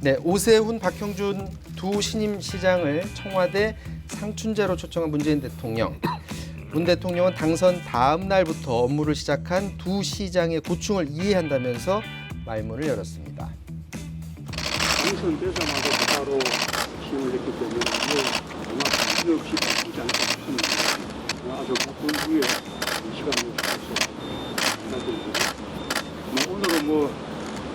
네, 오세훈, 박형준 두 신임 시장을 청와대 상춘제로 초청한 문재인 대통령. 문 대통령은 당선 다음 날부터 업무를 시작한 두 시장의 고충을 이해한다면서 말문을 열었습니다. 당선되자마자 바로 힘을 냈기 때문에 아마 필요 없이 바뀌지 않을까 싶습니다. 아주 바쁜 후에 시간을 주셔서 부탁드립니다. 뭐 오늘은 뭐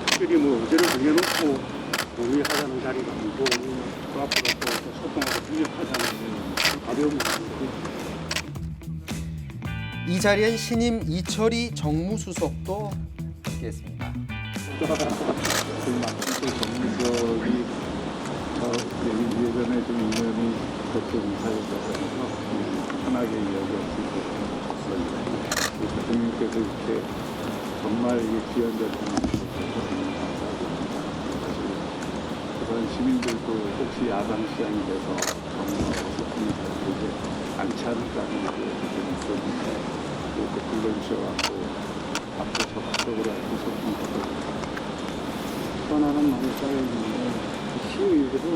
특별히 뭐 의제를 정해놓고 논의하자는 자리가 아니고 또 앞으로 또 소통하고 협력하자는 가벼운 이 자리엔 신임 이철희 정무수석도 함께했습니다. 그 어, 예전에 좀 인연이 그렇게 사역자라서 편하게 이야기할 수 있어서 좋습니다. 대통령께서 이렇게 정말 이게 자리 를 그런 시민들도 혹시 야당 시장이 돼서 정말 소통이 잘 되지 않지 않을까 하는 게 있었는데 이렇게 불러주셔갖고 앞으로 적극적으로 이렇게 소통하고 편안한 마음이 쌓여있는데 시의회도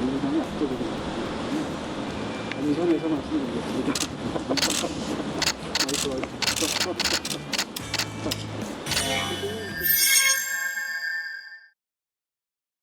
민주당이 압도적으로. 안선에서 말씀드리겠습니다.